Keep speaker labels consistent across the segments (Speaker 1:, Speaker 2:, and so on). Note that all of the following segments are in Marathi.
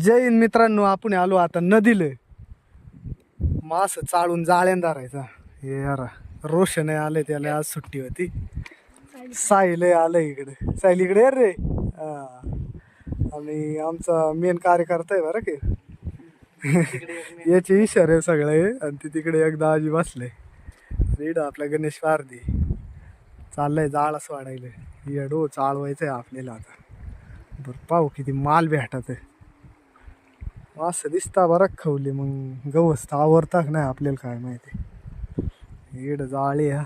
Speaker 1: जय हिंद मित्रांनो आपण आलो आता नदीले. मास चाळून जाळ्यान धरायचा. हे यार रोशन आले त्याला आज सुट्टी होती. साहिल आलं इकडे. साहिल इकडे ये रे. हा. आणि आमचा मेन कार्यकर्ता आहे बरं की. याचे इशारे सगळे आणि ते तिकडे एकदा आजी बसले. रेड आपला गणेश पारदी चाललंय जाळच वाढायला येडो आहे आपल्याला आता. बरं पाहू किती माल भेटत आहे. असं दिसता बरं खवली मग. गवस्त आवरता का नाही आपल्याला काय माहिती. इड जाळी हा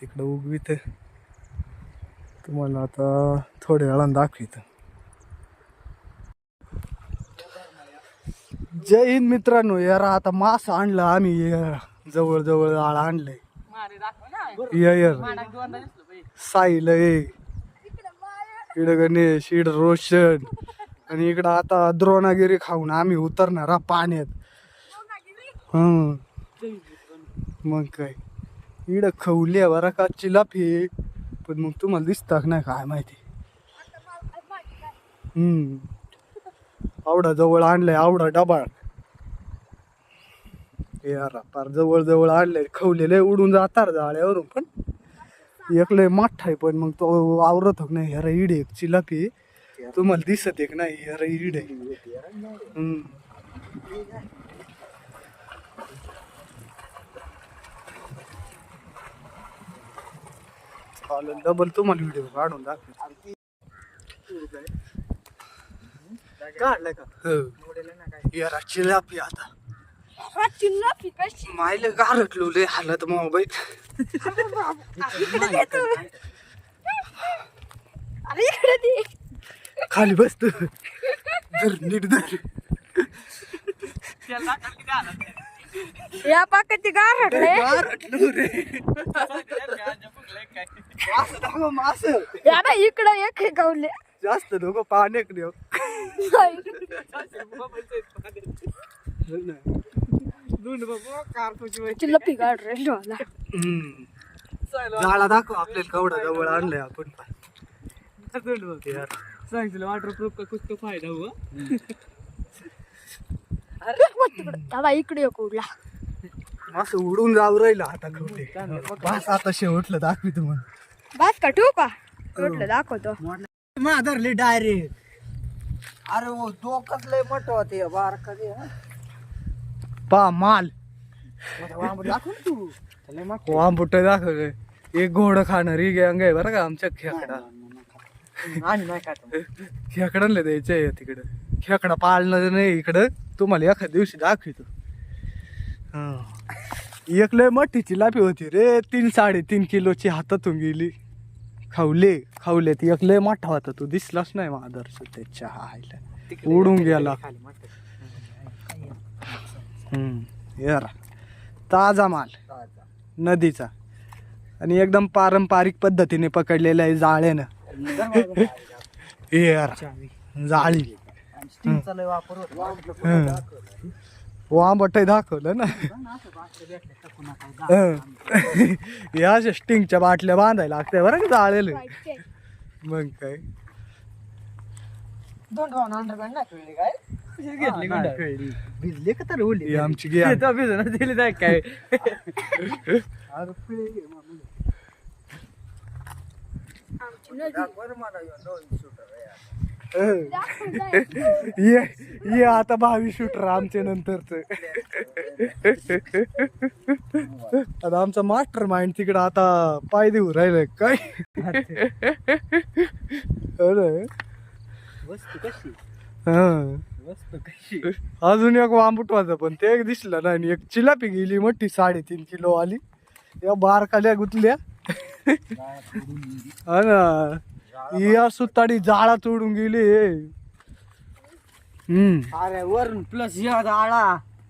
Speaker 1: तिकडं उगवीत तुम्हाला आता थोड्या वेळानं दाखवित. जय हिंद मित्रांनो यार आता मास आणलं आम्ही जवळ जवळ आळ आणलंय. ये यार साईल आहे इकडं गणेश इकडं रोशन आणि इकडं आता द्रोणागिरी खाऊन आम्ही उतरणार हा पाण्यात. हं. मग काय? इकडं खवली बरं का? चिलाफी पण मग तुम्हाला दिसता नाही? काय माहिती? हम्म आवडा जवळ आणलंय आवडा डबाळ यार फार जवळ जवळ आणलंय खवलेले उडून जातात जाळ्यावरून पण एकले माठ आहे पण मग तो आवरत हो नाही ह्यारा इड एक चिलापी तुम्हाला दिसत एक नाही ह्यारा इड आहे. हम्म. चालेल डबल तुम्हाला व्हिडिओ काढून दाखव काढलाय का? हो. यारा चिलापी आता. मायले गारटलो लय हालत मोबाईल.
Speaker 2: अरे इकडे ती
Speaker 1: खाली बसत. धर नीट धर.
Speaker 2: या पाकाची गार हटले. या ना इकडे एक गावले.
Speaker 1: जास्त नको पाण्याक देव
Speaker 2: चिल्लपी मला
Speaker 1: झाडा दाखव आपल्याला कवडा जवळ आणलंय आपण यार.
Speaker 3: वाटरप्रूफ का कुछ तो फायदा हुआ
Speaker 2: दादा इकडे एक उडला
Speaker 1: असं उडून जाऊ राहिलं आता खवले बस आता शेवटलं दाखवी तुम्हाला
Speaker 2: बस का ठेवू का? म्हटलं दाखवतो.
Speaker 1: माधरले डायरेक्ट.
Speaker 3: अरे वो डोकंच लय मोठं होते बार कधी
Speaker 1: पा माल. वांबुट दाखव एक घोडं खाणारी गँग आहे बरं का आमच्या खेकडा. खेकडांना द्यायचे तिकडं. खेकडा पाळणं नाही इकडं. तुम्हाला एखाद्या दिवशी दाखवितो. हा. एक लय मोठीची लापी होती रे. तीन साडेतीन किलोची हातातून गेली. खावले खावले ती एक लय मोठा होता तो. दिसलाच नाही आदर्श त्याच्या हायला उडून गेला. यार ताजा माल. नदीचा. आणि एकदम पारंपरिक पद्धतीने पकडलेला आहे जाळ्यानं. यार जाळी.
Speaker 3: स्टीमचा लय वापर होतो.
Speaker 1: वांबट दाखवलं ना. हं. या अशा स्टिंगच्या बाटल्या बांधायला लागत्या बरं का जाळेला मग काय?
Speaker 3: दोन कळली. भिजले का तर
Speaker 1: ही आमची
Speaker 3: भिजून दिली नाही काय?
Speaker 1: ये ये आता भावी शूटर आमच्या नंतरच. आता आमचा मास्टर माइंड तिकडं आता पाय देऊ राहिलाय काय? अरे.
Speaker 3: वस्तू कशी?
Speaker 1: हा. अजून एक वांबुटवाचं पण ते एक दिसलं नाही. एक चिलापी गेली मोठी साडेतीन किलो आली या बारकाल्या गुतल्या. हा ना. या सुताडी जाळा तोडून गेली हम्म.
Speaker 3: अरे वरून प्लस या जाळा.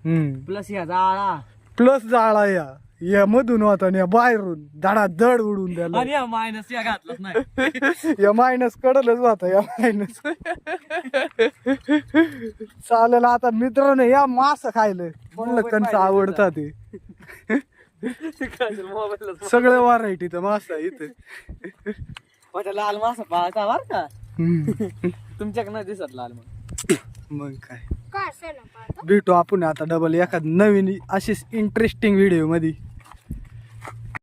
Speaker 1: हम्म.
Speaker 3: प्लस या जाळा.
Speaker 1: प्लस जाळा या. या मधून होता आणि या बाहेरून धडा दड उडून द्याला
Speaker 3: आणि मायनस या घातलाच नाही.
Speaker 1: या मायनस कडलच होता या मायनस चालेल आता मित्रांनो या मास खायलं. म्हणलं कंच आवडतात ते.
Speaker 3: मोबाईल
Speaker 1: सगळ्या व्हरायटीचं मासा इथे.
Speaker 3: लाल मासा पाहता बर का?
Speaker 1: हम्म.
Speaker 3: तुमच्याकडनं दिसत लाल मग
Speaker 1: मग काय? भेटू आपण आता डबल एखाद नवीन अशीच इंटरेस्टिंग व्हिडिओमध्ये.